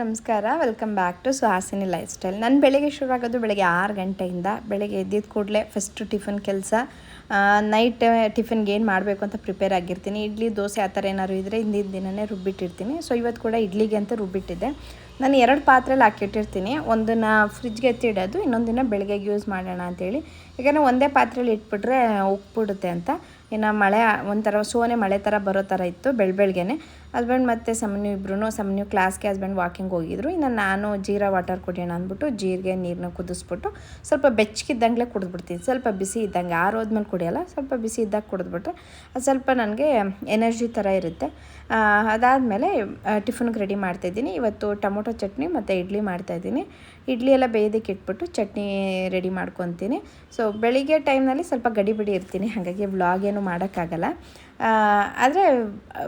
ನಮಸ್ಕಾರ. Welcome back to Suhasini lifestyle ನಾನು ಬೆಳಿಗ್ಗೆ ಆಗೋದು ಬೆಳಗ್ಗೆ ಆರು ಗಂಟೆಯಿಂದ ಬೆಳಗ್ಗೆ ಎದ್ದಿದ್ದ ಕೂಡಲೇ ಫಸ್ಟು ಟಿಫನ್ ಕೆಲಸ. ನೈಟ್ ಟಿಫನ್ಗೆ ಏನು ಮಾಡಬೇಕು ಅಂತ ಪ್ರಿಪೇರ್ ಆಗಿರ್ತೀನಿ. ಇಡ್ಲಿ, ದೋಸೆ ಆ ಥರ ಏನಾದ್ರು ಇದ್ದರೆ ಹಿಂದಿನ ದಿನವೇ ರುಬ್ಬಿಟ್ಟಿರ್ತೀನಿ. ಸೊ ಇವತ್ತು ಕೂಡ ಇಡ್ಲಿಗೆ ಅಂತ ರುಬ್ಬಿಟ್ಟಿದ್ದೆ. ನಾನು ಎರಡು ಪಾತ್ರೆಲಿ ಹಾಕಿಟ್ಟಿರ್ತೀನಿ. ಒಂದನ್ನು ಫ್ರಿಜ್ಗೆ ಎತ್ತಿಡೋದು ಇನ್ನೊಂದು ದಿನ ಬೆಳಗ್ಗೆಗೆ ಯೂಸ್ ಮಾಡೋಣ ಅಂತೇಳಿ. ಯಾಕಂದರೆ ಒಂದೇ ಪಾತ್ರೆಲಿ ಇಟ್ಬಿಟ್ರೆ ಉಪ್ಪಿಡುತ್ತೆ ಅಂತ. ಇನ್ನು ಮಳೆ, ಒಂಥರ ಸೋನೆ ಮಳೆ ಥರ ಬರೋ ಥರ ಇತ್ತು ಬೆಳ ಬೆಳಗ್ಗೆನೆ ಹಸ್ಬೆಂಡ್ ಮತ್ತು ಸಮನ್ಯು ಇಬ್ಬರೂ ಸಮನ್ಯು ಕ್ಲಾಸ್ಗೆ ಹಸ್ಬೆಂಡ್ ವಾಕಿಂಗ್ ಹೋಗಿದ್ರು. ಇನ್ನು ನಾನು ಜೀರಾ ವಾಟರ್ ಕುಡಿಯೋಣ ಅಂದ್ಬಿಟ್ಟು ಜೀರಿಗೆ ನೀರನ್ನ ಕುದಿಸ್ಬಿಟ್ಟು ಸ್ವಲ್ಪ ಬೆಚ್ಚಗಿದ್ದಂಗೆ ಕುಡಿದ್ಬಿಡ್ತೀನಿ. ಸ್ವಲ್ಪ ಬಿಸಿ ಇದ್ದಂಗೆ ಆರೋದ್ಮೇಲೆ ಕುಡಿಯೋಲ್ಲ, ಸ್ವಲ್ಪ ಬಿಸಿ ಇದ್ದಾಗ ಕುಡಿದ್ಬಿಟ್ರೆ ಅದು ಸ್ವಲ್ಪ ನನಗೆ ಎನರ್ಜಿ ಥರ ಇರುತ್ತೆ. ಅದಾದಮೇಲೆ ಟಿಫನ್ಗೆ ರೆಡಿ ಮಾಡ್ತಾಯಿದ್ದೀನಿ ಇವತ್ತು ಟೊಮೊಟೊ ಚಟ್ನಿ ಮತ್ತು ಇಡ್ಲಿ ಮಾಡ್ತಾಯಿದ್ದೀನಿ. ಇಡ್ಲಿ ಎಲ್ಲ ಬೇಯೋದಕ್ಕೆ ಇಟ್ಬಿಟ್ಟು ಚಟ್ನಿ ರೆಡಿ ಮಾಡ್ಕೊತೀನಿ. ಸೊ ಬೆಳಿಗ್ಗೆ ಟೈಮ್ನಲ್ಲಿ ಸ್ವಲ್ಪ ಗಡಿಬಿಡಿ ಇರ್ತೀನಿ. ಹಾಗಾಗಿ ವ್ಲಾಗ್ ಏನು ಮಾಡೋಕ್ಕಾಗಲ್ಲ. ಆದರೆ,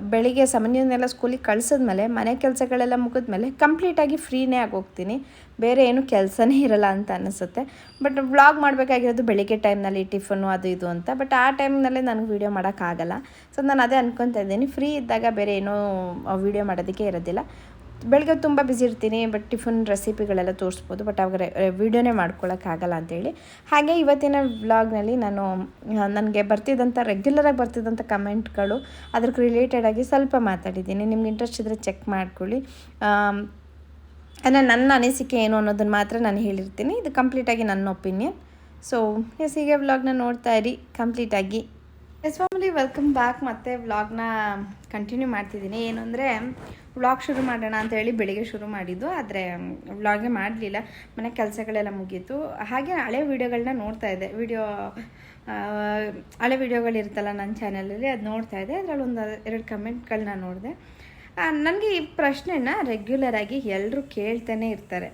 ಬೆಳಿಗ್ಗೆ ಸಮನ್ಯನ್ನೆಲ್ಲ ಸ್ಕೂಲಿಗೆ ಕಳಿಸಿದ್ಮೇಲೆ, ಮನೆ ಕೆಲಸಗಳೆಲ್ಲ ಮುಗಿದ್ಮೇಲೆ ಕಂಪ್ಲೀಟಾಗಿ ಫ್ರೀನೇ ಆಗೋಗ್ತೀನಿ. ಬೇರೆ ಏನು ಕೆಲಸನೇ ಇರಲ್ಲ ಅಂತ ಅನಿಸುತ್ತೆ. ಬಟ್ ವ್ಲಾಗ್ ಮಾಡಬೇಕಾಗಿರೋದು ಬೆಳಿಗ್ಗೆ ಟೈಮ್ನಲ್ಲಿ ಟಿಫನ್ನು ಅದು ಇದು ಅಂತ. ಬಟ್ ಆ ಟೈಮ್ನಲ್ಲೇ ನನಗೆ ವೀಡಿಯೋ ಮಾಡೋಕ್ಕಾಗಲ್ಲ ಸೊ ನಾನು ಅದೇ ಅಂದ್ಕೊತಾ ಇದ್ದೀನಿ. ಫ್ರೀ ಇದ್ದಾಗ ಬೇರೆ ಏನೂ ವೀಡಿಯೋ ಮಾಡೋದಕ್ಕೆ ಇರೋದಿಲ್ಲ. ಬೆಳಗ್ಗೆ ತುಂಬ ಬ್ಯುಸಿ ಇರ್ತೀನಿ ಬಟ್ ಟಿಫನ್ ರೆಸಿಪಿಗಳೆಲ್ಲ ತೋರಿಸ್ಬೋದು ಬಟ್ ಅವಾಗ ವೀಡಿಯೋನೇ ಮಾಡ್ಕೊಳ್ಳೋಕ್ಕಾಗಲ್ಲ ಅಂತೇಳಿ. ಹಾಗೆ ಇವತ್ತಿನ ವ್ಲಾಗ್ನಲ್ಲಿ ನಾನು ನನಗೆ ಬರ್ತಿದ್ದಂಥ ರೆಗ್ಯುಲರಾಗಿ ಬರ್ತಿದ್ದಂಥ ಕಮೆಂಟ್ಗಳು ಅದಕ್ಕೆ ರಿಲೇಟೆಡಾಗಿ ಸ್ವಲ್ಪ ಮಾತಾಡಿದ್ದೀನಿ. ನಿಮ್ಗೆ ಇಂಟ್ರೆಸ್ಟ್ ಇದ್ದರೆ ಚೆಕ್ ಮಾಡ್ಕೊಳ್ಳಿ. ಅಂದರೆ ನನ್ನ ಅನಿಸಿಕೆ ಏನು ಅನ್ನೋದನ್ನು ಮಾತ್ರ ನಾನು ಹೇಳಿರ್ತೀನಿ. ಇದು ಕಂಪ್ಲೀಟಾಗಿ ನನ್ನ ಒಪಿನಿಯನ್ ಸೊ ಎಸ್ ಹೀಗೆ ವ್ಲಾಗ್ನ ನೋಡ್ತಾ ಇರಿ. ಕಂಪ್ಲೀಟಾಗಿ ಎಸ್ ಫ್ಯಾಮಿಲಿ ವೆಲ್ಕಮ್ ಬ್ಯಾಕ್ ಮತ್ತೆ ವ್ಲಾಗ್ನ ಕಂಟಿನ್ಯೂ ಮಾಡ್ತಿದ್ದೀನಿ. ಏನು ಅಂದರೆ ವ್ಲಾಗ್ ಶುರು ಮಾಡೋಣ ಅಂತ ಹೇಳಿ ಬೆಳಿಗ್ಗೆ ಶುರು ಮಾಡಿದ್ದು. ಆದರೆ ವ್ಲಾಗೇ ಮಾಡಲಿಲ್ಲ. ಮನೆ ಕೆಲಸಗಳೆಲ್ಲ ಮುಗೀತು. ಹಾಗೆ ಹಳೆ ವೀಡಿಯೋಗಳನ್ನ ನೋಡ್ತಾ ಇದ್ದೆ. ವಿಡಿಯೋ ಹಳೆ ವೀಡಿಯೋಗಳಿರುತ್ತಲ್ಲ ನನ್ನ ಚಾನಲಲ್ಲಿ ಅದು ನೋಡ್ತಾ ಇದ್ದೆ. ಅದರಲ್ಲಿ ಒಂದು ಎರಡು ಕಮೆಂಟ್ಗಳನ್ನ ನೋಡಿದೆ. ನನಗೆ ಈ ಪ್ರಶ್ನೆನ ರೆಗ್ಯುಲರಾಗಿ ಎಲ್ಲರೂ ಕೇಳ್ತಾನೆ ಇರ್ತಾರೆ.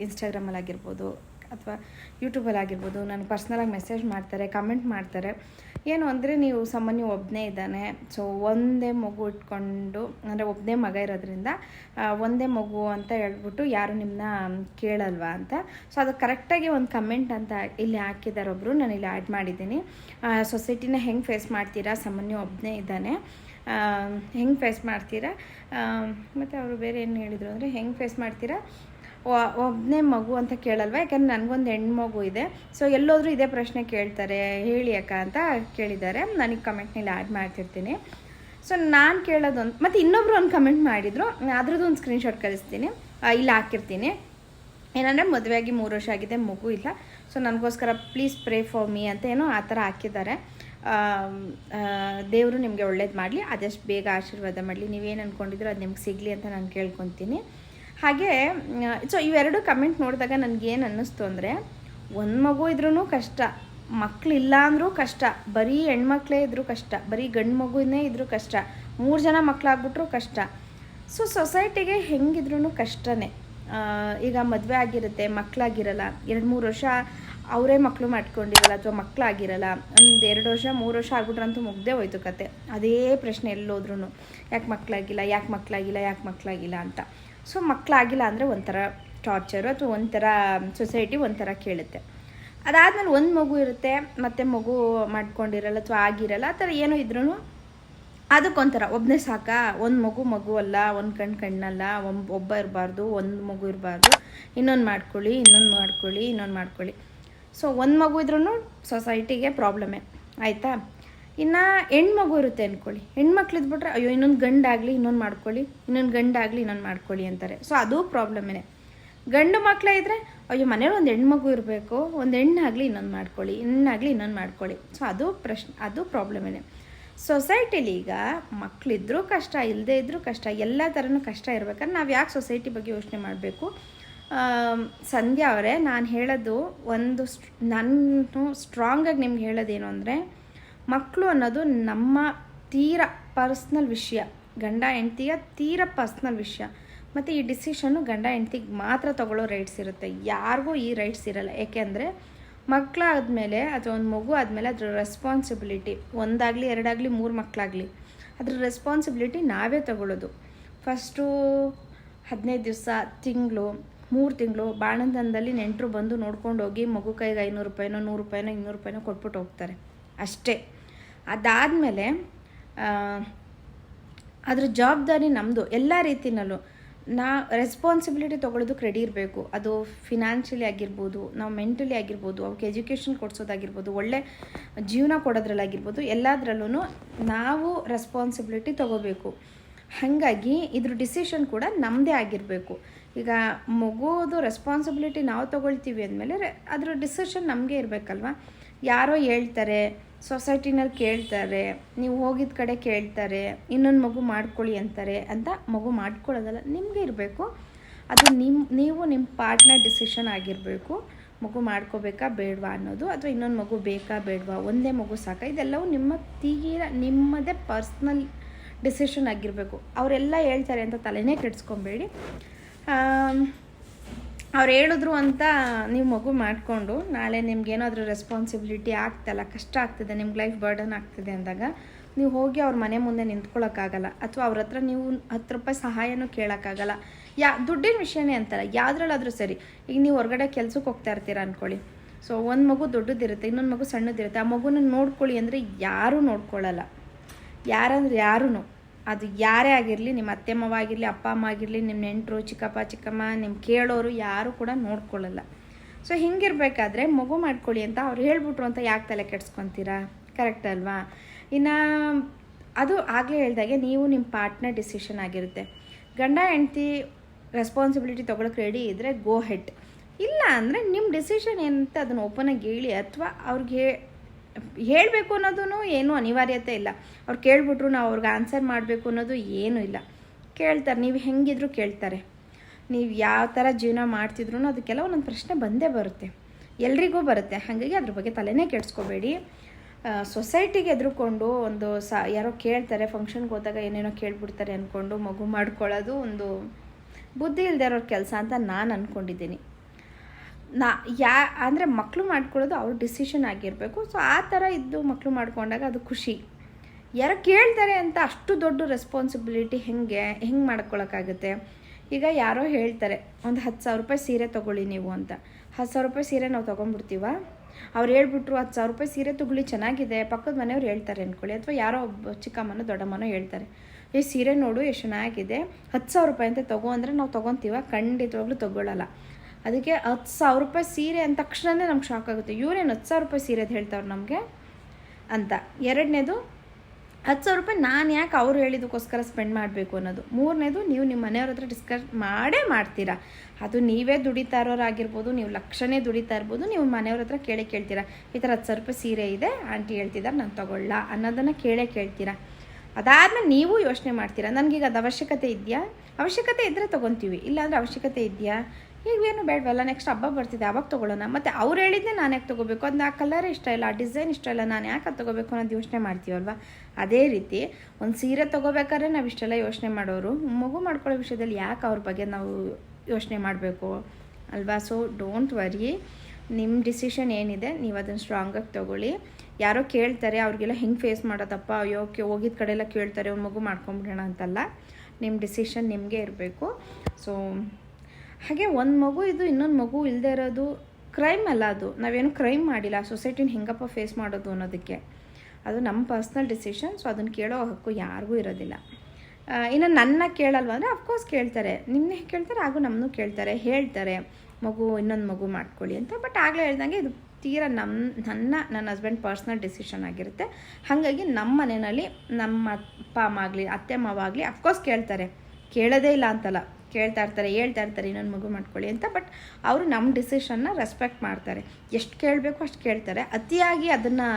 ಇನ್ಸ್ಟಾಗ್ರಾಮಲ್ಲಿ ಆಗಿರ್ಬೋದು ಅಥವಾ ಯೂಟ್ಯೂಬಲ್ಲಿ ಆಗಿರ್ಬೋದು ನನಗೆ ಪರ್ಸ್ನಲಾಗಿ ಮೆಸೇಜ್ ಮಾಡ್ತಾರೆ, ಕಮೆಂಟ್ ಮಾಡ್ತಾರೆ. ಏನು ಅಂದರೆ ನೀವು ಸಾಮಾನ್ಯ ಒಬ್ಬನೇ ಇದ್ದಾನೆ, ಸೊ ಒಂದೇ ಮಗು ಇಟ್ಕೊಂಡು, ಅಂದರೆ ಒಬ್ಬನೇ ಮಗ ಇರೋದ್ರಿಂದ ಒಂದೇ ಮಗು ಅಂತ ಹೇಳ್ಬಿಟ್ಟು ಯಾರು ನಿಮ್ಮನ್ನ ಕೇಳಲ್ವಾ ಅಂತ. ಸೊ ಅದು ಕರೆಕ್ಟಾಗಿ ಒಂದು ಕಮೆಂಟ್ ಅಂತ ಇಲ್ಲಿ ಹಾಕಿದ್ದಾರೆ ಒಬ್ಬರು ನಾನು ಇಲ್ಲಿ ಆ್ಯಡ್ ಮಾಡಿದ್ದೀನಿ. ಸೊಸೈಟಿನ ಹೆಂಗೆ ಫೇಸ್ ಮಾಡ್ತೀರಾ? ಸಾಮಾನ್ಯ ಒಬ್ಬನೇ ಇದ್ದಾನೆ. ಹೆಂಗೆ ಫೇಸ್ ಮಾಡ್ತೀರಾ? ಮತ್ತು ಅವರು ಬೇರೆ ಏನು ಹೇಳಿದರು ಅಂದರೆ, ಹೆಂಗೆ ಫೇಸ್ ಮಾಡ್ತೀರಾ? ಒಬ್ಬನೇ ಮಗು ಅಂತ ಕೇಳಲ್ವ? ಯಾಕಂದ್ರೆ ನನಗೊಂದು ಹೆಣ್ಮಗು ಇದೆ. ಸೊ ಎಲ್ಲೋದ್ರೂ ಇದೇ ಪ್ರಶ್ನೆ ಕೇಳ್ತಾರೆ, ಹೇಳಿ ಅಕ್ಕ ಅಂತ ಕೇಳಿದ್ದಾರೆ. ನನಗೆ ಕಮೆಂಟ್ನಲ್ಲಿ ಆ್ಯಡ್ ಮಾಡ್ತಿರ್ತೀನಿ. ಸೊ ನಾನು ಕೇಳೋದೊಂದು, ಮತ್ತು ಇನ್ನೊಬ್ರು ಒಂದು ಕಮೆಂಟ್ ಮಾಡಿದರು. ಅದ್ರದ್ದು ಒಂದು ಸ್ಕ್ರೀನ್ಶಾಟ್ ಕಳಿಸ್ತೀನಿ. ಇಲ್ಲಿ ಹಾಕಿರ್ತೀನಿ. ಏನಂದರೆ ಮದುವೆಯಾಗಿ ಮೂರು ವರ್ಷ ಆಗಿದೆ, ಮಗು ಇಲ್ಲ. ಸೊ ನನಗೋಸ್ಕರ ಪ್ಲೀಸ್ ಪ್ರೇ ಫಾರ್ ಮೀ ಅಂತ ಏನೋ ಆ ಥರ ಹಾಕಿದ್ದಾರೆ. ದೇವರು ನಿಮಗೆ ಒಳ್ಳೇದು ಮಾಡಲಿ. ಆದಷ್ಟು ಬೇಗ ಆಶೀರ್ವಾದ ಮಾಡಲಿ. ನೀವೇನು ಅಂದ್ಕೊಂಡಿದ್ರು ಅದು ನಿಮ್ಗೆ ಸಿಗಲಿ ಅಂತ ನಾನು ಕೇಳ್ಕೊತೀನಿ. ಹಾಗೆ ಸೊ ಇವೆರಡು ಕಮೆಂಟ್ ನೋಡಿದಾಗ ನನಗೇನು ಅನ್ನಿಸ್ತು ಅಂದರೆ, ಒಂದು ಮಗು ಇದ್ರೂ ಕಷ್ಟ ಮಕ್ಕಳಿಲ್ಲ ಅಂದರೂ ಕಷ್ಟ, ಬರೀ ಹೆಣ್ಮಕ್ಳೇ ಇದ್ದರೂ ಕಷ್ಟ, ಬರೀ ಗಂಡು ಮಗುನೇ ಇದ್ದರೂ ಕಷ್ಟ, ಮೂರು ಜನ ಮಕ್ಕಳಾಗ್ಬಿಟ್ರೂ ಕಷ್ಟ. ಸೊ ಸೊಸೈಟಿಗೆ ಹೆಂಗಿದ್ರೂ ಕಷ್ಟನೇ. ಈಗ ಮದುವೆ ಆಗಿರುತ್ತೆ ಮಕ್ಕಳಾಗಿರಲ್ಲ ಎರಡು ಮೂರು ವರ್ಷ ಅವರೇ ಮಕ್ಕಳು ಮಾಡ್ಕೊಂಡಿರಲ್ಲ ಅಥವಾ ಮಕ್ಕಳಾಗಿರಲ್ಲ ಒಂದು ಎರಡು ವರ್ಷ, ಮೂರು ವರ್ಷ ಆಗ್ಬಿಟ್ರಂತೂ ಮುಗ್ದೇ ಹೋಯ್ತು ಕತೆ. ಅದೇ ಪ್ರಶ್ನೆ ಎಲ್ಲೋದ್ರೂ ಯಾಕೆ ಮಕ್ಕಳಾಗಿಲ್ಲ ಯಾಕೆ ಮಕ್ಕಳಾಗಿಲ್ಲ ಯಾಕೆ ಮಕ್ಕಳಾಗಿಲ್ಲ ಅಂತ. ಸೊ ಮಕ್ಕಳಾಗಿಲ್ಲ ಅಂದರೆ ಒಂಥರ ಟಾರ್ಚರು ಅಥವಾ ಒಂಥರ ಸೊಸೈಟಿ ಒಂಥರ ಕೇಳುತ್ತೆ. ಅದಾದಮೇಲೆ ಒಂದು ಮಗು ಇರುತ್ತೆ, ಮತ್ತು ಮಗು ಮಾಡ್ಕೊಂಡಿರಲ್ಲ ಅಥವಾ ಆಗಿರಲ್ಲ, ಆ ಥರ ಏನೋ ಇದ್ರೂ ಅದಕ್ಕೊಂಥರ ಒಬ್ಬನೇ ಸಾಕಾ, ಒಂದು ಮಗು ಮಗು ಅಲ್ಲ, ಒಂದು ಕಣ್ಣು ಕಣ್ಣಲ್ಲ ಒಂದು ಒಬ್ಬ ಇರಬಾರ್ದು, ಒಂದು ಮಗು ಇರಬಾರ್ದು, ಇನ್ನೊಂದು ಮಾಡ್ಕೊಳ್ಳಿ ಇನ್ನೊಂದು ಮಾಡ್ಕೊಳ್ಳಿ ಇನ್ನೊಂದು ಮಾಡ್ಕೊಳ್ಳಿ. ಸೊ ಒಂದು ಮಗು ಇದ್ರೂ ಸೊಸೈಟಿಗೆ ಪ್ರಾಬ್ಲಮೇ ಆಯಿತಾ? ಇನ್ನು ಹೆಣ್ಮಗು ಇರುತ್ತೆ ಅಂದ್ಕೊಳ್ಳಿ ಹೆಣ್ಮಕ್ಳು ಇದ್ಬಿಟ್ರೆ, ಅಯ್ಯೋ, ಇನ್ನೊಂದು ಗಂಡಾಗಲಿ, ಇನ್ನೊಂದು ಮಾಡ್ಕೊಳ್ಳಿ. ಇನ್ನೊಂದು ಗಂಡಾಗಲಿ, ಇನ್ನೊಂದು ಮಾಡ್ಕೊಳ್ಳಿ ಅಂತಾರೆ. ಸೊ ಅದು ಪ್ರಾಬ್ಲಮೇ ಗಂಡು ಮಕ್ಕಳೇ ಇದ್ದರೆ ಅಯ್ಯೋ, ಮನೇಲಿ ಒಂದು ಹೆಣ್ಮಗು ಇರಬೇಕು. ಒಂದು ಹೆಣ್ಣಾಗಲಿ ಇನ್ನೊಂದು ಮಾಡ್ಕೊಳ್ಳಿ. ಹೆಣ್ಣಾಗಲಿ ಇನ್ನೊಂದು ಮಾಡ್ಕೊಳ್ಳಿ. ಸೊ ಅದು ಪ್ರಶ್ನೆ, ಅದು ಪ್ರಾಬ್ಲಮೇ ಸೊಸೈಟಿಲಿ ಈಗ ಮಕ್ಕಳಿದ್ರೂ ಕಷ್ಟ ಇಲ್ಲದೇ ಇದ್ದರೂ ಕಷ್ಟ, ಎಲ್ಲ ಥರನೂ ಕಷ್ಟ ಇರಬೇಕಾದ್ರೆ ನಾವು ಯಾಕೆ ಸೊಸೈಟಿ ಬಗ್ಗೆ ಯೋಚನೆ ಮಾಡಬೇಕು? ಸಂಧ್ಯಾ ಅವರೇ, ನಾನು ಹೇಳೋದು ಒಂದು ನಾನು ಸ್ಟ್ರಾಂಗಾಗಿ ನಿಮ್ಗೆ ಹೇಳೋದೇನು ಅಂದರೆ ಮಕ್ಕಳು ಅನ್ನೋದು ನಮ್ಮ ತೀರ ಪರ್ಸ್ನಲ್ ವಿಷಯ. ಗಂಡ, ಹೆಂಡ್ತಿಯ ತೀರ ಪರ್ಸ್ನಲ್ ವಿಷಯ. ಮತ್ತು ಈ ಡಿಸಿಷನ್ನು ಗಂಡ, ಹೆಂಡ್ತಿಗೆ ಮಾತ್ರ ತಗೊಳ್ಳೋ ರೈಟ್ಸ್ ಇರುತ್ತೆ. ಯಾರಿಗೂ ಈ ರೈಟ್ಸ್ ಇರಲ್ಲ. ಏಕೆಂದರೆ ಮಕ್ಕಳಾದಮೇಲೆ ಅಥವಾ ಒಂದು ಮಗು ಆದಮೇಲೆ ಅದರ ರೆಸ್ಪಾನ್ಸಿಬಿಲಿಟಿ ಒಂದಾಗಲಿ, ಎರಡಾಗಲಿ, ಮೂರು ಮಕ್ಕಳಾಗಲಿ ಅದ್ರ ರೆಸ್ಪಾನ್ಸಿಬಿಲಿಟಿ ನಾವೇ ತಗೊಳ್ಳೋದು. ಫಸ್ಟು ಹದಿನೈದು ದಿವಸ, ತಿಂಗಳು, ಮೂರು ತಿಂಗಳು ಬಾಣಂತನದಲ್ಲಿ ನೆಂಟರು ಬಂದು ನೋಡ್ಕೊಂಡು ಹೋಗಿ ಮಗು ಕೈಗೆ ಐನೂರು ರೂಪಾಯಿನೋ, ನೂರು ರೂಪಾಯಿನೋ, ಇನ್ನೂರು ರೂಪಾಯಿನೋ ಕೊಟ್ಬಿಟ್ಟು ಹೋಗ್ತಾರೆ. ಅಷ್ಟೇ. ಅದಾದಮೇಲೆ ಅದ್ರ ಜವಾಬ್ದಾರಿ ನಮ್ಮದು ಎಲ್ಲ ರೀತಿನಲ್ಲೂ. ನಾ ರೆಸ್ಪಾನ್ಸಿಬಿಲಿಟಿ ತೊಗೊಳೋದಕ್ಕೆ ರೆಡಿ ಇರಬೇಕು. ಅದು ಫಿನಾನ್ಷಿಯಲಿ ಆಗಿರ್ಬೋದು, ನಾವು ಮೆಂಟಲಿ ಆಗಿರ್ಬೋದು ಅವಕ್ಕೆ ಎಜುಕೇಷನ್ ಕೊಡಿಸೋದಾಗಿರ್ಬೋದು, ಒಳ್ಳೆ ಜೀವನ ಕೊಡೋದ್ರಲ್ಲಾಗಿರ್ಬೋದು ಎಲ್ಲದರಲ್ಲೂ ನಾವು ರೆಸ್ಪಾನ್ಸಿಬಿಲಿಟಿ ತೊಗೋಬೇಕು. ಹಾಗಾಗಿ ಇದ್ರ ಡಿಸಿಷನ್ ಕೂಡ ನಮ್ಮದೇ ಆಗಿರಬೇಕು. ಈಗ ಮಗುವುದು ರೆಸ್ಪಾನ್ಸಿಬಿಲಿಟಿ ನಾವು ತೊಗೊಳ್ತೀವಿ ಅಂದಮೇಲೆ ಅದರ ಡಿಸಿಷನ್ ನಮಗೆ ಇರಬೇಕಲ್ವ? ಯಾರೋ ಹೇಳ್ತಾರೆ ಸೊಸೈಟಿನಲ್ಲಿ ಕೇಳ್ತಾರೆ, ನೀವು ಹೋಗಿದ ಕಡೆ ಕೇಳ್ತಾರೆ, ಇನ್ನೊಂದು ಮಗು ಮಾಡ್ಕೊಳ್ಳಿ ಅಂತಾರೆ ಅಂತ ಮಗು ಮಾಡ್ಕೊಳ್ಳೋದಲ್ಲ, ನಿಮಗೆ ಇರಬೇಕು. ಅದು ನಿಮ್ಮ ನೀವು ನಿಮ್ಮ ಪಾರ್ಟ್ನರ್ ಡಿಸಿಷನ್ ಆಗಿರಬೇಕು. ಮಗು ಮಾಡ್ಕೋಬೇಕಾ ಬೇಡವಾ ಅನ್ನೋದು, ಅಥವಾ ಇನ್ನೊಂದು ಮಗು ಬೇಕಾ ಬೇಡವಾ, ಒಂದೇ ಮಗು ಸಾಕ, ಇದೆಲ್ಲವೂ ನಿಮ್ಮ ತೀರ, ನಿಮ್ಮದೇ ಪರ್ಸ್ನಲ್ ಡಿಸಿಷನ್ ಆಗಿರಬೇಕು. ಅವರೆಲ್ಲ ಹೇಳ್ತಾರೆ ಅಂತ ತಲೆನೇ ಕೆಡಿಸ್ಕೊಬೇಡಿ. ಅವ್ರು ಹೇಳಿದ್ರು ಅಂತ ನೀವು ಮಗು ಮಾಡಿಕೊಂಡು ನಾಳೆ ನಿಮ್ಗೇನಾದರೂ ರೆಸ್ಪಾನ್ಸಿಬಿಲಿಟಿ ಆಗ್ತಲ್ಲ, ಕಷ್ಟ ಆಗ್ತದೆ, ನಿಮ್ಗೆ ಲೈಫ್ ಬರ್ಡನ್ ಆಗ್ತದೆ ಅಂದಾಗ ನೀವು ಹೋಗಿ ಅವ್ರ ಮನೆ ಮುಂದೆ ನಿಂತ್ಕೊಳ್ಳೋಕ್ಕಾಗಲ್ಲ ಅಥವಾ ಅವ್ರ ಹತ್ರ ನೀವು ಹತ್ತು ರೂಪಾಯಿ ಸಹಾಯನೂ ಕೇಳೋಕ್ಕಾಗಲ್ಲ. ಯಾ, ದುಡ್ಡಿನ ವಿಷಯನೇ ಅಂತಲ್ಲ ಯಾವುದ್ರಲ್ಲಾದರೂ ಸರಿ. ಈಗ ನೀವು ಹೊರಗಡೆ ಕೆಲ್ಸಕ್ಕೆ ಹೋಗ್ತಾ ಇರ್ತೀರ ಅಂದ್ಕೊಳ್ಳಿ ಸೊ ಒಂದು ಮಗು ದೊಡ್ಡದಿರುತ್ತೆ, ಇನ್ನೊಂದು ಮಗು ಸಣ್ಣದಿರುತ್ತೆ. ಆ ಮಗುನ ನೋಡ್ಕೊಳ್ಳಿ ಅಂದರೆ ಯಾರೂ ನೋಡ್ಕೊಳ್ಳಲ್ಲ. ಯಾರಂದ್ರೆ ಯಾರೂ ಅದು ಯಾರೇ ಆಗಿರಲಿ, ನಿಮ್ಮ ಅತ್ತೆಮ್ಮವ ಆಗಿರಲಿ, ಅಪ್ಪ ಅಮ್ಮ ಆಗಿರಲಿ, ನಿಮ್ಮ ನೆಂಟರು, ಚಿಕ್ಕಪ್ಪ, ಚಿಕ್ಕಮ್ಮ, ನಿಮ್ಮ ಕೇಳೋರು ಯಾರು ಕೂಡ ನೋಡ್ಕೊಳ್ಳಲ್ಲ. ಸೊ ಹಿಂಗಿರಬೇಕಾದ್ರೆ ಮಗು ಮಾಡ್ಕೊಳ್ಳಿ ಅಂತ ಅವ್ರು ಹೇಳ್ಬಿಟ್ರು ಅಂತ ಯಾಕೆ ತಲೆ ಕೆಡ್ಸ್ಕೊತೀರಾ? ಕರೆಕ್ಟ್ ಅಲ್ವಾ? ಇನ್ನು ಅದು ಆಗಲೇ ಹೇಳಿದಾಗೆ ನೀವು ನಿಮ್ಮ ಪಾರ್ಟ್ನರ್ ಡಿಸಿಷನ್ ಆಗಿರುತ್ತೆ. ಗಂಡ, ಹೆಂಡ್ತಿ ರೆಸ್ಪಾನ್ಸಿಬಿಲಿಟಿ ತೊಗೊಳಕ್ಕೆ ರೆಡಿ ಇದ್ದರೆ ಗೋ ಹೆಡ್ ಇಲ್ಲ ಅಂದರೆ ನಿಮ್ಮ ಡಿಸಿಷನ್ ಏನಂತ ಅದನ್ನು ಓಪನಾಗಿ ಹೇಳಿ, ಅಥವಾ ಅವ್ರಿಗೆ ಹೇಳಬೇಕು ಅನ್ನೋದು ಏನೂ ಅನಿವಾರ್ಯತೆ ಇಲ್ಲ. ಅವ್ರು ಕೇಳ್ಬಿಟ್ರು ನಾವು ಅವ್ರಿಗೆ ಆನ್ಸರ್ ಮಾಡಬೇಕು ಅನ್ನೋದು ಏನೂ ಇಲ್ಲ. ಕೇಳ್ತಾರೆ, ನೀವು ಹೆಂಗಿದ್ರು ಕೇಳ್ತಾರೆ. ನೀವು ಯಾವ ಥರ ಜೀವನ ಮಾಡ್ತಿದ್ರು ಅದಕ್ಕೆಲ್ಲ ಒಂದೊಂದು ಪ್ರಶ್ನೆ ಬಂದೇ ಬರುತ್ತೆ. ಎಲ್ರಿಗೂ ಬರುತ್ತೆ. ಹಾಗಾಗಿ ಅದ್ರ ಬಗ್ಗೆ ತಲೆನೇ ಕೆಡಿಸ್ಕೋಬೇಡಿ. ಸೊಸೈಟಿಗೆ ಎದುರುಕೊಂಡು ಒಂದು ಸ, ಯಾರೋ ಕೇಳ್ತಾರೆ ಫಂಕ್ಷನ್ಗೆ ಹೋದಾಗ ಏನೇನೋ ಕೇಳ್ಬಿಡ್ತಾರೆ ಅಂದ್ಕೊಂಡು ಮಗು ಮಾಡ್ಕೊಳ್ಳೋದು ಒಂದು ಬುದ್ಧಿ ಇಲ್ಲದೆ ಇರೋರ ಕೆಲಸ ಅಂತ ನಾನು ಅಂದ್ಕೊಂಡಿದ್ದೀನಿ ನಾ, ಯಾ, ಅಂದರೆ ಮಕ್ಕಳು ಮಾಡ್ಕೊಳ್ಳೋದು ಅವ್ರ ಡಿಸಿಷನ್ ಆಗಿರಬೇಕು. ಸೊ ಆ ಥರ ಇದ್ದು ಮಕ್ಕಳು ಮಾಡ್ಕೊಂಡಾಗ ಅದು ಖುಷಿ. ಯಾರೋ ಕೇಳ್ತಾರೆ ಅಂತ ಅಷ್ಟು ದೊಡ್ಡ ರೆಸ್ಪಾನ್ಸಿಬಿಲಿಟಿ ಹೆಂಗೆ ಹೆಂಗೆ ಮಾಡ್ಕೊಳಕ್ಕಾಗುತ್ತೆ? ಈಗ ಯಾರೋ ಹೇಳ್ತಾರೆ, ಒಂದು ಹತ್ತು ಸಾವಿರ ರೂಪಾಯಿ ಸೀರೆ ತೊಗೊಳ್ಳಿ ನೀವು ಅಂತ. ಹತ್ತು ಸಾವಿರ ರೂಪಾಯಿ ಸೀರೆ ನಾವು ತೊಗೊಂಡ್ಬಿಡ್ತೀವ? ಅವ್ರು ಹೇಳ್ಬಿಟ್ರು, ಹತ್ತು ಸಾವಿರ ರೂಪಾಯಿ ಸೀರೆ ತೊಗೊಳ್ಳಿ, ಚೆನ್ನಾಗಿದೆ. ಪಕ್ಕದ ಮನೆಯವ್ರು ಹೇಳ್ತಾರೆ ಅಂದ್ಕೊಳ್ಳಿ ಅಥವಾ ಯಾರೋ ಒಬ್ಬ ಚಿಕ್ಕಮ್ಮನೋ, ದೊಡ್ಡಮ್ಮನೋ ಹೇಳ್ತಾರೆ ಈ ಸೀರೆ ನೋಡು, ಎಷ್ಟು ಚೆನ್ನಾಗಿದೆ. ಹತ್ತು ಸಾವಿರ ರೂಪಾಯಿ ಅಂತ ತಗೋ, ಅಂದರೆ ನಾವು ತೊಗೊತೀವ? ಖಂಡಿತವಾಗ್ಲೂ ತೊಗೊಳ್ಳಲ್ಲ ಅದಕ್ಕೆ ಹತ್ತು ಸಾವಿರ ರೂಪಾಯಿ ಸೀರೆ ಅಂದ ತಕ್ಷಣವೇ ನಮ್ಗೆ ಶಾಕ್ ಆಗುತ್ತೆ. ಇವ್ರೇನು ಹತ್ತು ಸಾವಿರ ರೂಪಾಯಿ ಸೀರೆ ಅಂತ ಹೇಳ್ತಾವ್ರು ನಮಗೆ? ಅಂತ. ಎರಡನೇದು, ಹತ್ತು ಸಾವಿರ ರೂಪಾಯಿ ನಾನು ಯಾಕೆ ಅವ್ರು ಹೇಳಿದಕ್ಕೋಸ್ಕರ ಸ್ಪೆಂಡ್ ಮಾಡಬೇಕು ಅನ್ನೋದು. ಮೂರನೇದು, ನೀವು ನಿಮ್ಮ ಮನೆಯವ್ರ ಹತ್ರ ಡಿಸ್ಕಸ್ ಮಾಡೇ ಮಾಡ್ತೀರಾ. ಅದು ನೀವೇ ದುಡಿತಾ ಇರೋರಾಗಿರ್ಬೋದು, ನೀವು ಲಕ್ಷನೇ ದುಡಿತಾ ಇರ್ಬೋದು, ನೀವು ಮನೆಯವ್ರ ಹತ್ರ ಕೇಳೇ ಕೇಳ್ತೀರಾ. ಈ ಥರ ಹತ್ತು ಸಾವಿರ ರೂಪಾಯಿ ಸೀರೆ ಇದೆ, ಆಂಟಿ ಹೇಳ್ತಿದ್ದಾರೆ ನಾನು ತಗೊಳ್ಳ ಅನ್ನೋದನ್ನು ಕೇಳೇ ಕೇಳ್ತೀರಾ. ಅದಾದ್ಮೇಲೆ ನೀವು ಯೋಚನೆ ಮಾಡ್ತೀರಾ. ನನಗೀಗ ಅದು ಅವಶ್ಯಕತೆ ಇದೆಯಾ? ಅವಶ್ಯಕತೆ ಇದ್ದರೆ ತೊಗೊತೀವಿ. ಇಲ್ಲಾಂದರೆ ಅವಶ್ಯಕತೆ ಇದೆಯಾ? ಈಗ ಏನು ಬೇಡವಲ್ಲ ನೆಕ್ಸ್ಟ್ ಹಬ್ಬ ಬರ್ತಿದೆ, ಅವಾಗ ತೊಗೊಳ್ಳೋಣ. ಮತ್ತು ಅವ್ರು ಹೇಳಿದ್ದೆ ನಾನು ಯಾಕೆ ತೊಗೋಬೇಕು? ಅದು ಆ ಕಲರ್ ಇಷ್ಟ ಇಲ್ಲ, ಆ ಡಿಸೈನ್ ಇಷ್ಟ ಇಲ್ಲ, ನಾನು ಯಾಕೆ ಅದು ತೊಗೋಬೇಕು ಅನ್ನೋದು ಯೋಚನೆ ಮಾಡ್ತೀವಲ್ವ ಅದೇ ರೀತಿ ಒಂದು ಸೀರೆ ತೊಗೋಬೇಕಾದ್ರೆ ನಾವು ಇಷ್ಟೆಲ್ಲ ಯೋಚನೆ ಮಾಡೋರು. ಮಗು ಮಾಡ್ಕೊಳ್ಳೋ ವಿಷಯದಲ್ಲಿ ಯಾಕೆ ಅವ್ರ ಬಗ್ಗೆ ನಾವು ಯೋಚನೆ ಮಾಡಬೇಕು ಅಲ್ವಾ? ಸೊ ಡೋಂಟ್ ವರಿ ನಿಮ್ಮ ಡಿಸಿಷನ್ ಏನಿದೆ, ನೀವು ಅದನ್ನು ಸ್ಟ್ರಾಂಗಾಗಿ ತೊಗೊಳ್ಳಿ. ಯಾರೋ ಕೇಳ್ತಾರೆ, ಅವ್ರಿಗೆಲ್ಲ ಹೆಂಗೆ ಫೇಸ್ ಮಾಡೋದಪ್ಪ? ಅಯ್ಯೋ ಹೋಗಿದ ಕಡೆ ಎಲ್ಲ ಕೇಳ್ತಾರೆ, ಒಂದು ಮಗು ಮಾಡ್ಕೊಂಬಿಡೋಣ ಅಂತಲ್ಲ. ನಿಮ್ಮ ಡಿಸಿಷನ್ ನಿಮಗೆ ಇರಬೇಕು. ಸೊ ಹಾಗೆ ಒಂದು ಮಗು ಇದು, ಇನ್ನೊಂದು ಮಗು ಇಲ್ಲದೆ ಇರೋದು ಕ್ರೈಮ್ ಅಲ್ಲ ಅದು. ನಾವೇನು ಕ್ರೈಮ್ ಮಾಡಿಲ್ಲ. ಸೊಸೈಟಿನ ಹೆಂಗಪ್ಪ ಫೇಸ್ ಮಾಡೋದು ಅನ್ನೋದಕ್ಕೆ. ಅದು ನಮ್ಮ ಪರ್ಸ್ನಲ್ ಡಿಸಿಷನ್ ಸೊ ಅದನ್ನು ಕೇಳೋ ಹಕ್ಕು ಯಾರಿಗೂ ಇರೋದಿಲ್ಲ. ಇನ್ನು ನನ್ನ ಕೇಳಲ್ವ ಅಂದರೆ ಅಫ್ಕೋರ್ಸ್ ಕೇಳ್ತಾರೆ. ನಿನ್ನೆ ಕೇಳ್ತಾರೆ? ಹಾಗೂ ನಮ್ಮನ್ನು ಕೇಳ್ತಾರೆ. ಹೇಳ್ತಾರೆ. ಮಗು, ಇನ್ನೊಂದು ಮಗು ಮಾಡ್ಕೊಳ್ಳಿ ಅಂತ. ಬಟ್ ಆಗಲೇ ಹೇಳ್ದಂಗೆ ಇದು ತೀರಾ ನಮ್ಮ ನನ್ನ ನನ್ನ ಹಸ್ಬೆಂಡ್ ಪರ್ಸ್ನಲ್ ಡಿಸಿಷನ್ ಆಗಿರುತ್ತೆ. ಹಾಗಾಗಿ ನಮ್ಮ ಮನೆಯಲ್ಲಿ ನಮ್ಮ ಅಪ್ಪ ಅಮ್ಮ ಆಗಲಿ, ಅತ್ತೆ ಮಾವ ಆಗಲಿ ಅಫ್ಕೋರ್ಸ್ ಕೇಳ್ತಾರೆ. ಕೇಳೋದೇ ಇಲ್ಲ ಅಂತಲ್ಲ. ಕೇಳ್ತಾ ಇರ್ತಾರೆ, ಹೇಳ್ತಾ ಇರ್ತಾರೆ, ಇನ್ನೊಂದು ಮಗು ಮಾಡ್ಕೊಳ್ಳಿ ಅಂತ. ಬಟ್ ಅವರು ನಮ್ಮ ಡಿಸಿಷನ್ನ ರೆಸ್ಪೆಕ್ಟ್ ಮಾಡ್ತಾರೆ. ಎಷ್ಟು ಕೇಳಬೇಕು ಅಷ್ಟು ಕೇಳ್ತಾರೆ. ಅತಿಯಾಗಿ ಅದನ್ನು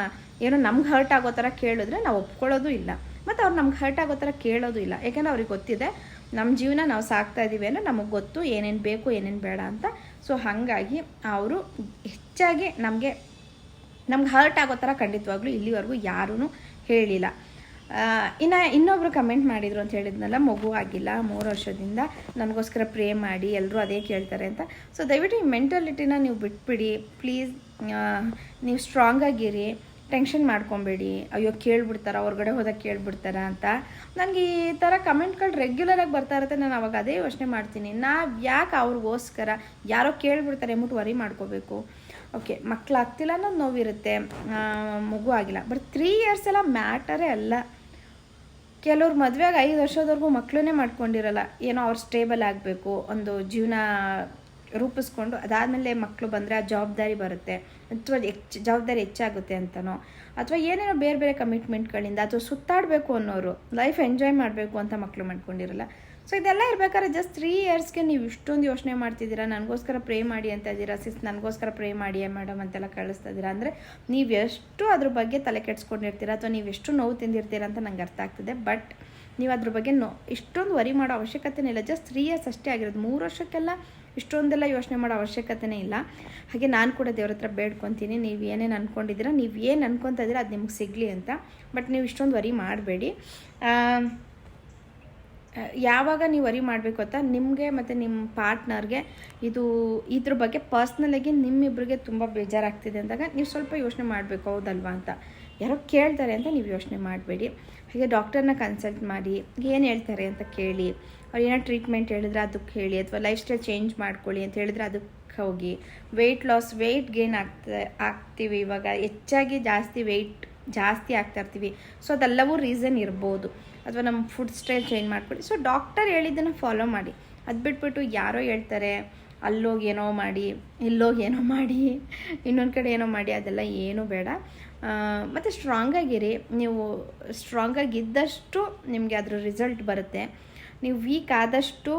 ಏನೋ ನಮ್ಗೆ ಹರ್ಟ್ ಆಗೋ ಥರ ಕೇಳಿದ್ರೆ ನಾವು ಒಪ್ಕೊಳ್ಳೋದು ಇಲ್ಲ. ಮತ್ತು ಅವ್ರು ನಮ್ಗೆ ಹರ್ಟ್ ಆಗೋ ಥರ ಕೇಳೋದು ಇಲ್ಲ. ಯಾಕೆಂದ್ರೆ ಅವ್ರಿಗೆ ಗೊತ್ತಿದೆ ನಮ್ಮ ಜೀವನ ನಾವು ಸಾಕ್ತಾ ಇದ್ದೀವಿ ಅನ್ನೋ ನಮಗೆ ಗೊತ್ತು ಏನೇನು ಬೇಕು, ಏನೇನು ಬೇಡ ಅಂತ. ಸೊ ಹಾಗಾಗಿ ಅವರು ಹೆಚ್ಚಾಗಿ ನಮಗೆ, ನಮ್ಗೆ ಹರ್ಟ್ ಆಗೋ ಥರ ಖಂಡಿತವಾಗ್ಲೂ ಇಲ್ಲಿವರೆಗೂ ಯಾರೂ ಹೇಳಿಲ್ಲ. ಇನ್ನು ಇನ್ನೊಬ್ಬರು ಕಮೆಂಟ್ ಮಾಡಿದರು ಅಂತ ಹೇಳಿದ್ನಲ್ಲ, ಮಗು ಆಗಿಲ್ಲ, ಮೂರು ವರ್ಷದಿಂದ ನನಗೋಸ್ಕರ ಪ್ರೇ ಮಾಡಿ ಎಲ್ಲರೂ ಅದೇ ಕೇಳ್ತಾರೆ ಅಂತ. ಸೊ ದಯವಿಟ್ಟು ಈ ಮೆಂಟಾಲಿಟಿನ ನೀವು ಬಿಟ್ಬಿಡಿ. ಪ್ಲೀಸ್ ನೀವು ಸ್ಟ್ರಾಂಗಾಗಿರಿ ಟೆನ್ಷನ್ ಮಾಡ್ಕೊಬೇಡಿ. ಅಯ್ಯೋ, ಕೇಳ್ಬಿಡ್ತಾರ? ಹೊರಗಡೆ ಹೋದಾಗ ಕೇಳ್ಬಿಡ್ತಾರ ಅಂತ. ನನಗೆ ಈ ಥರ ಕಮೆಂಟ್ಗಳು ರೆಗ್ಯುಲರಾಗಿ ಬರ್ತಾ ಇರುತ್ತೆ. ನಾನು ಅವಾಗ ಅದೇ ಯೋಚನೆ ಮಾಡ್ತೀನಿ. ನಾವು ಯಾಕೆ ಅವ್ರಿಗೋಸ್ಕರ ಯಾರೋ ಕೇಳ್ಬಿಡ್ತಾರೆ ಅಂದ್ಬಿಟ್ಟು ವರಿ ಮಾಡ್ಕೋಬೇಕು? ಓಕೆ ಮಕ್ಕಳಾಗ್ತಿಲ್ಲ ಅನ್ನೋದು ನೋವಿರುತ್ತೆ. ಮಗು ಆಗಿಲ್ಲ. ಬಟ್ ತ್ರೀ ಇಯರ್ಸ್ ಎಲ್ಲ ಮ್ಯಾಟರೇ ಅಲ್ಲ. ಕೆಲವ್ರು ಮದುವೆಗೆ ಐದು ವರ್ಷದವರೆಗೂ ಮಕ್ಕಳನ್ನೇ ಮಾಡ್ಕೊಂಡಿರಲ್ಲ. ಏನೋ ಅವ್ರು ಸ್ಟೇಬಲ್ ಆಗಬೇಕು, ಒಂದು ಜೀವನ ರೂಪಿಸ್ಕೊಂಡು ಅದಾದಮೇಲೆ ಮಕ್ಕಳು ಬಂದರೆ ಆ ಜವಾಬ್ದಾರಿ ಬರುತ್ತೆ. ಅಥವಾ ಹೆಚ್ಚು ಜವಾಬ್ದಾರಿ ಹೆಚ್ಚಾಗುತ್ತೆ ಅಂತನೋ. ಅಥವಾ ಏನೇನೋ ಬೇರೆ ಬೇರೆ ಕಮಿಟ್ಮೆಂಟ್ಗಳಿಂದ ಅಥವಾ ಸುತ್ತಾಡಬೇಕು ಅನ್ನೋರು ಲೈಫ್ ಎಂಜಾಯ್ ಮಾಡಬೇಕು ಅಂತ ಮಕ್ಕಳು ಮಾಡ್ಕೊಂಡಿರಲ್ಲ ಸೊ ಇದೆಲ್ಲ ಇರ್ಬೇಕಾದ್ರೆ ಜಸ್ಟ್ ತ್ರೀ ಇಯರ್ಸ್ಗೆ ನೀವು ಇಷ್ಟೊಂದು ಯೋಚನೆ ಮಾಡ್ತಿದ್ದೀರಾ, ನನಗೋಸ್ಕರ ಪ್ರೇ ಮಾಡಿ ಅಂತ ಇದ್ದೀರಾ ಸಿಸ್ ನನಗೋಸ್ಕರ ಪ್ರೇ ಮಾಡಿ ಮೇಡಮ್ ಅಂತೆಲ್ಲ ಕಳಿಸ್ತಾ ಇದ್ದೀರಾ? ಅಂದರೆ ನೀವು ಎಷ್ಟು ಅದ್ರ ಬಗ್ಗೆ ತಲೆ ಕೆಡ್ಸ್ಕೊಂಡಿರ್ತೀರಾ ಅಥವಾ ನೀವು ಎಷ್ಟು ನೋವು ತಿಂದಿರ್ತೀರಾ ಅಂತ ನಂಗೆ ಅರ್ಥ ಆಗ್ತದೆ. ಬಟ್ ನೀವು ಅದ್ರ ಬಗ್ಗೆ ನೋ, ಇಷ್ಟೊಂದು ವರಿ ಮಾಡೋ ಅವಶ್ಯಕತೆನೇ ಇಲ್ಲ. ಜಸ್ಟ್ ತ್ರೀ ಇಯರ್ಸ್ ಅಷ್ಟೇ ಆಗಿರೋದು. ಮೂರು ವರ್ಷಕ್ಕೆಲ್ಲ ಇಷ್ಟೊಂದೆಲ್ಲ ಯೋಚನೆ ಮಾಡೋ ಅವಶ್ಯಕತೆನೇ ಇಲ್ಲ. ಹಾಗೆ ನಾನು ಕೂಡ ದೇವ್ರ ಹತ್ರ ಬೇಡ್ಕೊತೀನಿ, ನೀವು ಏನೇನು ಅಂದ್ಕೊಂಡಿದ್ದೀರಾ ನೀವು ಏನು ಅನ್ಕೊತಾ ಇದ್ದೀರಾ, ಅದು ನಿಮ್ಗೆ ಸಿಗಲಿ ಅಂತ. ಬಟ್ ನೀವು ಇಷ್ಟೊಂದು ವರಿ ಮಾಡಬೇಡಿ. ಯಾವಾಗ ನೀವು ವರಿ ಮಾಡಬೇಕು ಅಂತ ನಿಮಗೆ ಮತ್ತು ನಿಮ್ಮ ಪಾರ್ಟ್ನರ್ಗೆ ಇದು ಇದ್ರ ಬಗ್ಗೆ ಪರ್ಸ್ನಲಾಗಿ ನಿಮ್ಮಿಬ್ಬರಿಗೆ ತುಂಬ ಬೇಜಾರಾಗ್ತಿದೆ ಅಂದಾಗ ನೀವು ಸ್ವಲ್ಪ ಯೋಚನೆ ಮಾಡಬೇಕು ಹೌದಲ್ವಾ ಅಂತ. ಯಾರೋ ಕೇಳ್ತಾರೆ ಅಂತ ನೀವು ಯೋಚನೆ ಮಾಡಬೇಡಿ. ಹಾಗೆ ಡಾಕ್ಟರ್ನ ಕನ್ಸಲ್ಟ್ ಮಾಡಿ, ಏನು ಹೇಳ್ತಾರೆ ಅಂತ ಕೇಳಿ, ಅವ್ರು ಏನೋ ಟ್ರೀಟ್ಮೆಂಟ್ ಹೇಳಿದ್ರೆ ಅದಕ್ಕೆ ಹೇಳಿ ಅಥವಾ ಲೈಫ್ ಸ್ಟೈಲ್ ಚೇಂಜ್ ಮಾಡ್ಕೊಳ್ಳಿ ಅಂತ ಹೇಳಿದ್ರೆ ಅದಕ್ಕೆ ಹೋಗಿ. ವೆಯ್ಟ್ ಲಾಸ್ ವೆಯ್ಟ್ ಗೇನ್ ಆಗ್ತಾ, ಆಗ್ತೀವಿ ಇವಾಗ. ಹೆಚ್ಚಾಗಿ ಜಾಸ್ತಿ ವೆಯ್ಟ್ ಜಾಸ್ತಿ ಆಗ್ತಾ ಇರ್ತೀವಿ. ಸೊ ಅದೆಲ್ಲವೂ ರೀಸನ್ ಇರ್ಬೋದು. ಅಥವಾ ನಮ್ಮ ಫುಡ್ ಸ್ಟೈಲ್ ಚೇಂಜ್ ಮಾಡಿಕೊಡಿ. ಸೊ ಡಾಕ್ಟರ್ ಹೇಳಿದ್ದನ್ನು ಫಾಲೋ ಮಾಡಿ. ಅದು ಬಿಟ್ಬಿಟ್ಟು ಯಾರೋ ಹೇಳ್ತಾರೆ, ಅಲ್ಲೋಗಿ ಏನೋ ಮಾಡಿ, ಇಲ್ಲೋಗಿ ಏನೋ ಮಾಡಿ, ಇನ್ನೊಂದು ಕಡೆ ಏನೋ ಮಾಡಿ, ಅದೆಲ್ಲ ಏನೂ ಬೇಡ. ಮತ್ತು ಸ್ಟ್ರಾಂಗಾಗಿರಿ ನೀವು ಸ್ಟ್ರಾಂಗಾಗಿದ್ದಷ್ಟು ನಿಮಗೆ ಅದರ ರಿಸಲ್ಟ್ ಬರುತ್ತೆ. ನೀವು ವೀಕ್ ಆದಷ್ಟು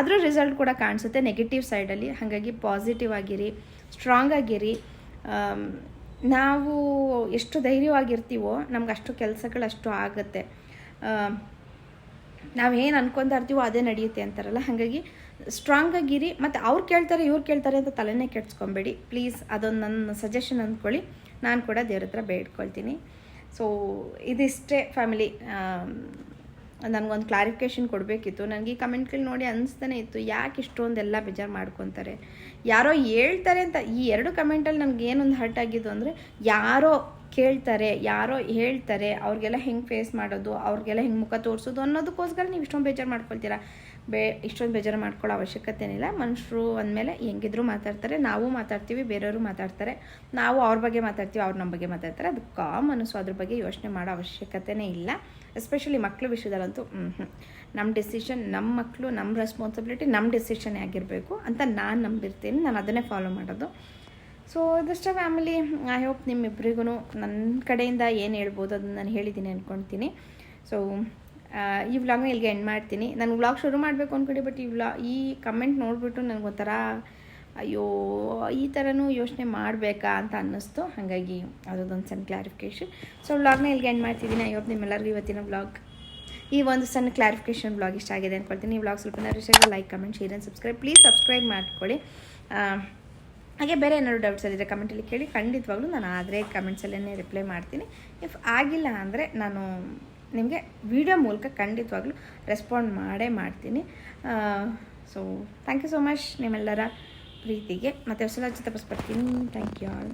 ಅದರ ರಿಸಲ್ಟ್ ಕೂಡ ಕಾಣಿಸುತ್ತೆ ನೆಗೆಟಿವ್ ಸೈಡಲ್ಲಿ ಹಾಗಾಗಿ ಪಾಸಿಟಿವ್ ಆಗಿರಿ ಸ್ಟ್ರಾಂಗ್ ಆಗಿರಿ. ನಾವು ಎಷ್ಟು ಧೈರ್ಯವಾಗಿರ್ತೀವೋ ನಮ್ಗೆ ಅಷ್ಟು ಕೆಲಸಗಳು ಅಷ್ಟು ಆಗುತ್ತೆ. ನಾವೇನು ಅನ್ಕೊಂತ ಇರ್ತೀವೋ ಅದೇ ನಡೆಯುತ್ತೆ ಅಂತಾರಲ್ಲ? ಹಾಗಾಗಿ ಸ್ಟ್ರಾಂಗ್ ಆಗಿರಿ ಮತ್ತು ಅವ್ರು ಕೇಳ್ತಾರೆ, ಇವ್ರು ಕೇಳ್ತಾರೆ ಅಂತ ತಲೆನೇ ಕೆಡ್ಸ್ಕೊಬೇಡಿ. ಪ್ಲೀಸ್ ಅದೊಂದು ನನ್ನ ಸಜೆಷನ್ ಅಂದ್ಕೊಳ್ಳಿ ನಾನು ಕೂಡ ದೇವ್ರ ಹತ್ರ ಬೇಡ್ಕೊಳ್ತೀನಿ. ಸೊ ಇದಿಷ್ಟೇ ಫ್ಯಾಮಿಲಿ ನನಗೊಂದು ಕ್ಲಾರಿಫಿಕೇಷನ್ ಕೊಡಬೇಕಿತ್ತು. ನನಗೆ ಈ ಕಮೆಂಟ್ಗಳು ನೋಡಿ ಅನಿಸ್ತಾನೆ ಇತ್ತು. ಯಾಕೆ ಇಷ್ಟೊಂದೆಲ್ಲ ಬೇಜಾರು ಮಾಡ್ಕೊತಾರೆ? ಯಾರೋ ಹೇಳ್ತಾರೆ ಅಂತ ಈ ಎರಡು ಕಮೆಂಟಲ್ಲಿ ನನಗೆ ಏನೊಂದು ಹರ್ಟ್ ಆಗಿದ್ದು ಅಂದರೆ, ಯಾರೋ ಕೇಳ್ತಾರೆ, ಯಾರೋ ಹೇಳ್ತಾರೆ, ಅವ್ರಿಗೆಲ್ಲ ಹೆಂಗೆ ಫೇಸ್ ಮಾಡೋದು, ಅವ್ರಿಗೆಲ್ಲ ಹೆಂಗೆ ಮುಖ ತೋರಿಸೋದು ಅನ್ನೋದಕ್ಕೋಸ್ಕರ ನೀವು ಇಷ್ಟೊಂದು ಬೇಜಾರು ಮಾಡ್ಕೊಳ್ತೀರಾ? ಬೇ, ಇಷ್ಟೊಂದು ಬೇಜಾರು ಮಾಡ್ಕೊಳ್ಳೋ ಅವಶ್ಯಕತೆನಿಲ್ಲ ಮನುಷ್ಯರು ಅಂದಮೇಲೆ ಹೆಂಗಿದ್ರು ಮಾತಾಡ್ತಾರೆ, ನಾವು ಮಾತಾಡ್ತೀವಿ, ಬೇರೆಯವರು ಮಾತಾಡ್ತಾರೆ, ನಾವು ಅವ್ರ ಬಗ್ಗೆ ಮಾತಾಡ್ತೀವಿ, ಅವ್ರು ನಮ್ಮ ಬಗ್ಗೆ ಮಾತಾಡ್ತಾರೆ. ಅದು ಕಾಮನ್ ಸೊ ಅದ್ರ ಬಗ್ಗೆ ಯೋಚನೆ ಮಾಡೋ ಅವಶ್ಯಕತೆನೇ ಇಲ್ಲ. ಎಸ್ಪೆಷಲಿ ಮಕ್ಕಳ ವಿಷಯದಲ್ಲಂತೂ ನಮ್ಮ ಡೆಸಿಷನ್ ನಮ್ಮ ಮಕ್ಕಳು ನಮ್ಮ ರೆಸ್ಪಾನ್ಸಿಬಿಲಿಟಿ ನಮ್ಮ ಡೆಸಿಷನ್ ಆಗಿರಬೇಕು ಅಂತ ನಾನು ನಂಬಿರ್ತೀನಿ. ನಾನು ಅದನ್ನೇ ಫಾಲೋ ಮಾಡೋದು. ಸೊ ಇದಿಷ್ಟ ಫ್ಯಾಮಿಲಿ ಐ ಹೋಪ್ ನಿಮ್ಮಿಬ್ಬರಿಗೂ ನನ್ನ ಕಡೆಯಿಂದ ಏನು ಹೇಳ್ಬೋದು ಅದನ್ನು ನಾನು ಹೇಳಿದ್ದೀನಿ ಅಂದ್ಕೊಳ್ತೀನಿ ಸೊ ಈ ವ್ಲಾಗ್ನ ಇಲ್ಲಿಗೆ ಎಂಡ್ ಮಾಡ್ತೀನಿ. ನಾನು ವ್ಲಾಗ್ ಶುರು ಮಾಡಬೇಕು ಅಂದ್ಕೊಂಡು ಬಟ್ ಈ ವ್ಲಾ ಈ ಕಮೆಂಟ್ ನೋಡಿಬಿಟ್ಟು ನನಗೊಂಥರ ಅಯ್ಯೋ, ಈ ಥರನೂ ಯೋಚನೆ ಮಾಡಬೇಕಾ ಅಂತ ಅನ್ನಿಸ್ತು. ಹಾಗಾಗಿ ಅದೊಂದು ಸಣ್ಣ ಕ್ಲಾರಿಫಿಕೇಷನ್ ಸೊ ವ್ಲಾಗ್ನ ಇಲ್ಲಿಗೆ ಎಂಡ್ ಮಾಡ್ತಿದ್ದೀನಿ ಹೋಪ್ ನಿಮ್ಮೆಲ್ಲರಿಗೂ ಇವತ್ತಿನ ವ್ಲಾಗ್ ಈ ಒಂದು ಸಣ್ಣ ಕ್ಲಾರಿಫಿಕೇಷನ್ ವ್ಲಾಗ್ ಇಷ್ಟ ಆಗಿದೆ ಅಂದ್ಕೊಳ್ತೀನಿ ಈ ವ್ಲಾಗ್ ಸ್ವಲ್ಪ ಇಷ್ಟ like comment share and subscribe please subscribe ಮಾಡ್ಕೊಳ್ಳಿ. ಹಾಗೆ ಬೇರೆ ಏನಾದ್ರು ಡೌಟ್ಸ್ ಇದ್ದರೆ ಕಮೆಂಟಲ್ಲಿ ಕೇಳಿ. ಖಂಡಿತವಾಗ್ಲೂ ನಾನು ಆದರೆ ಕಮೆಂಟ್ಸಲ್ಲೇ ರಿಪ್ಲೈ ಮಾಡ್ತೀನಿ. ಇಫ್ ಆಗಿಲ್ಲ ಅಂದರೆ ನಾನು ನಿಮಗೆ ವಿಡಿಯೋ ಮೂಲಕ ಖಂಡಿತವಾಗ್ಲೂ ರೆಸ್ಪಾಂಡ್ ಮಾಡೇ ಮಾಡ್ತೀನಿ. So thank you so much ನಿಮ್ಮೆಲ್ಲರ ಪ್ರೀತಿಗೆ. ಮತ್ತೆ ಹೊಸ ಬರ್ತೀನಿ ಥ್ಯಾಂಕ್ ಯು ಆಲ್